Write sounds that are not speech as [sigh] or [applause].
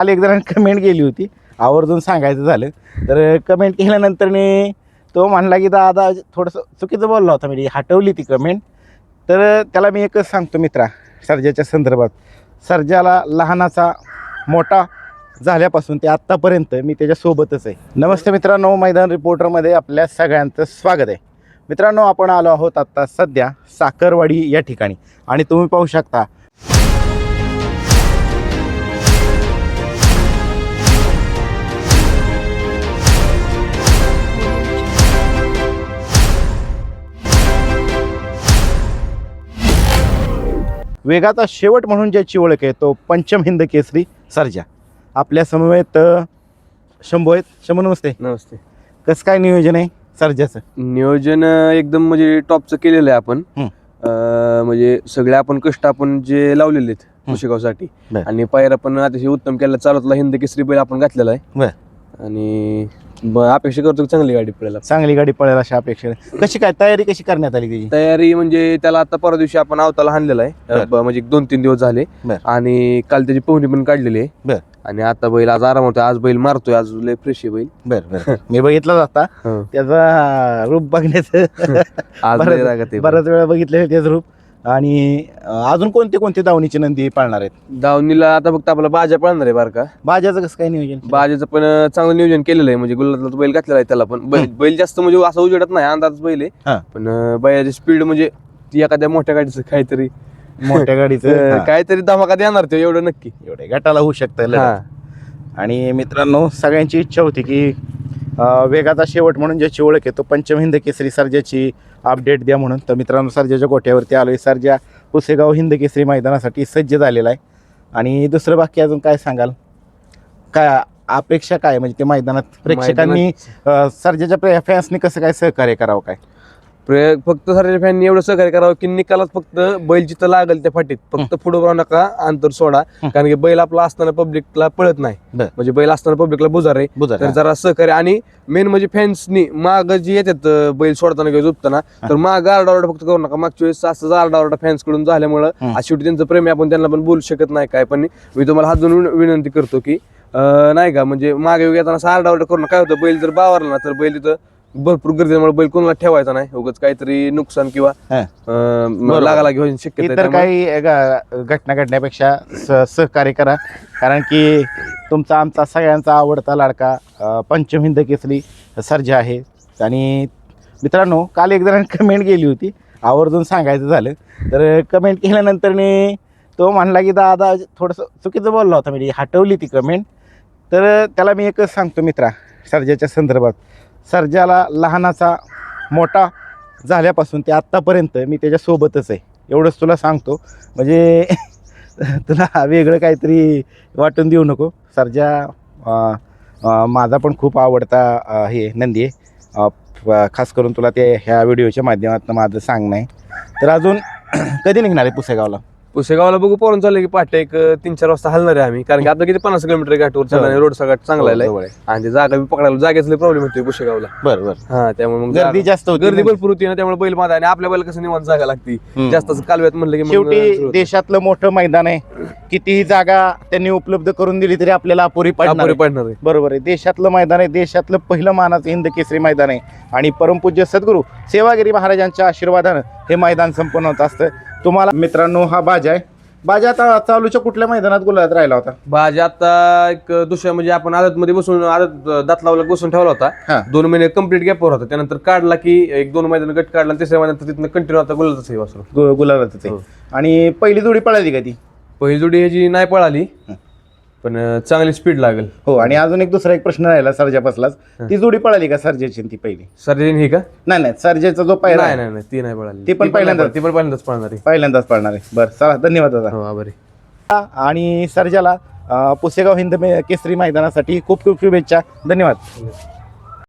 काल एक जणांनी कमेंट केली होती. आवर्जून सांगायचं झालं. तर कमेंट केल्यानंतर तो म्हणला की दादा थोडंसं चुकीचं बोलला होता. म्हणजे हटवली ती कमेंट तर त्याला मी एकच सांगतो मित्रा सर्जाच्या संदर्भात. सर्जाला लहानाचा मोठा झाल्यापासून ते आत्तापर्यंत मी त्याच्यासोबतच आहे. नमस्ते मित्रांनो मैदान रिपोर्टरमध्ये आपल्या सगळ्यांचं स्वागत आहे. मित्रांनो आपण आलो आहोत आत्ता सध्या साखरवाडी या ठिकाणी. आणि तुम्ही पाहू शकता वेगाचा शेवट म्हणून ज्याची ओळख आहे तो पंचम हिंद केसरी सर्जा. आपल्या समवेत शंभू आहेत. शंभू नमस्ते. नमस्ते. कसं काय नियोजन आहे सर्जाचं? नियोजन एकदम म्हणजे टॉपचं केलेलं आहे आपण. अं, म्हणजे सगळे आपण कष्ट आपण जे लावलेले आहेत. कुशेगावसाठी. बर. आणि पायरा पण अतिशय उत्तम केला. चालवतला हिंद केसरी बैल आपण घातलेला आहे. आणि ब- अपेक्षा करतो की चांगली गाडी आपल्याला. चांगली गाडी पळेल अशा अपेक्षा आहे. कशी काय तयारी कशी करण्यात आली त्याची तयारी म्हणजे त्याला आता परवा दिवशी आपण अवताला हाणलेला आहे बर. ब- म्हणजे दोन तीन दिवस झाले बर. आणि काल त्याची पोहणी पण काढलेली बर. आहे आणि आता बैल आज आराम होतो आज बैल मारतोय आज लय फ्रेश आहे बैल बरं बरं मी बघितलं जाता हं. त्याचा रूप बघण्याचं [laughs] आज लय रागात आहे बैल. बऱ्याच वेळा बघितलेलं त्याचं रूप आणि अजून कोणते कोणते दावणीचे नंदी पाळणार आहेत? दावणीला आता फक्त आपला बाजा पळणार आहे बारका. बाजाचं कसं काय नियोजन बाजाचं पण चांगलं नियोजन केलेलं आहे. म्हणजे गुलाबातला तो बैल घातलेला आहे त्याला पण. बैल बैल जास्त म्हणजे असं उजेडत नाही अंदाज बैल. आहे. पण बैलाची स्पीड म्हणजे ती एखाद्या मोठ्या गाडीचं काहीतरी. मोठ्या गाडीचं? काहीतरी धमाका देणार ते एवढं नक्की. एवढे गटाला होऊ शकतं. आणि मित्रांनो सगळ्यांची इच्छा होती की वेगाचा शेवट म्हणून ज्याची ओळख आहे तो पंचम हिंद केसरी सर्जाची अपडेट द्या म्हणून. तर मित्रांनो सर्जाच्या गोठ्यावरती आलोय. सर्जा पुसेगाव हिंद केसरी मैदानासाठी सज्ज झालेला आहे. आणि दुसरं बाकी अजून काय सांगाल? काय अपेक्षा काय म्हणजे ते मैदानात प्रेक्षकांनी सर्जाच्या फॅन्सनी कसं काय सहकार्य करावं काय? प्रयोग फक्त सारे फॅननी एवढं सहकार्य करावं की निकालात फक्त बैल जिथं लागल त्या फाटीत. फक्त पुढे राहू नका अंतर सोडा. कारण की बैल आपला असताना पब्लिकला पळत नाही. म्हणजे बैल असताना पब्लिकला बुजार आहे. तर जरा सहकार्य आणि मेन म्हणजे फॅन्सनी माग जे येतात बैल सोडताना किंवा झोपताना तर माग आरडाओरडा फक्त करू नका. मागच्या वेळेस असं आरडाओरडा फॅन्सकडून झाल्यामुळं. आज शेवटी त्यांचं प्रेम आपण त्यांना पण बोलू शकत नाही काय. पण मी तुम्हाला हात जोडून विनंती करतो की नाही का म्हणजे मागे येताना असं आरडाओरडा करू नका. काय होतं बैल जर बावरला ना तर बैल तिथं भरपूर गर्दीमुळे बैल कोणाला ठेवायचा नाही. उगाच काहीतरी नुकसान किंवा हं. अं, बरोबर. लागा लागी होण्याची शक्यता आहे. इतर त्यामुळे- काही ग- घटना घडण्यापेक्षा स- सहकार्य करा. कारण की तुमचा आमचा सगळ्यांचा आवडता लाडका अ, पंचम हिंद केसरी सर्जा आहे. आणि मित्रांनो काल एक जणांनी कमेंट केली होती. आवर्जून सांगायचं झालं. तर कमेंट केल्यानंतर तो म्हणला की दादा थोडंसं चुकीचं बोलला होता. म्हणजे हटवली ती कमेंट तर त्याला मी एकच सांगतो मित्रा सर्जाच्या संदर्भात. सर्जाला लहानाचा मोठा झाल्यापासून ते आत्तापर्यंत मी त्याच्यासोबतच आहे. एवढंच तुला सांगतो. म्हणजे [laughs] तुला वेगळं काहीतरी वाटून देऊ नको. सर्जा माझा पण खूप आवडता हे नंदी आहे. खास करून तुला ते ह्या व्हिडिओच्या माध्यमातून माझं सांगणं आहे. तर अजून [clears throat] कधी निघणार आहे पुसेगावला? पुसेगावला बघू पोरून चाललं की पहाटे एक अं, तीन चार वाजता हलणार आहे आम्ही कारण की आता किती पन्नास किलोमीटर घाटवर चालला हो. रोड सगळा चांगला आहे जवळ आहे. आणि ते जागा बी पकडायला जागेचा प्रॉब्लेम होतोय पुसेगावला बरं बरं हा त्यामुळे मग गर्दी जास्त होती गर्दी ना. भरपूर होती ना त्यामुळे बैल माझा आणि आपल्या बैल कसं निवांत जागा लागती हम्म. जास्त असं कालव्यात म्हणलं की मग शेवटी होतं. देशातलं मोठं मैदान आहे कितीही जागा त्यांनी उपलब्ध करून दिली तरी आपल्याला अपुरी पडणार अपुरी. पडणार आहे बरोबर आहे देशातलं मैदान आहे देशातलं पहिलं मानाचं हिंद केसरी मैदान आहे आणि परमपूज्य सद्गुरू सेवागिरी महाराजांच्या आशीर्वादानं हे मैदान संपन्न होत असतं तुम्हाला मित्रांनो हा बाजा आहे. बाजा आता चालूच्या कुठल्या मैदानात गुलाबात राहिला होता? भाजी आता एक दुसऱ्या म्हणजे आपण आदत मध्ये बसून आदत दात लावला बसून ठेवला हा. होता दोन महिने कंप्लीट गॅपवर होता. त्यानंतर काढला की एक दोन महिन्यानं गट काढला आणि तिसऱ्या महिन्यात तिथनं कंटिन्यू आता गुलाबच वासरू. गु- गुलाबातच आहे. हो. आणि पहिली जोडी पळाली का ती? पहिली जोडी ह्याची नाही पळाली. पण चांगली स्पीड लागेल. हो आणि अजून एक दुसरा एक प्रश्न राहिला सर्जापासलाच ती जोडी पळाली का सर्जाची ती पहिली? सर्जन ही का? नाही नाही सर्जाचा जो पहिला नाही नाही नाही ती नाही पळाली. ती पण पहिल्यांदाच? पळाली. ती पण पहिल्यांदाच पळणार आहे. पहिल्यांदाच पळणार आहे. बरं चला धन्यवाद दादा. हो आभारी. आणि सर्जाला पुसेगाव हिंद मे- केसरी मैदानासाठी खूप खूप शुभेच्छा. धन्यवाद.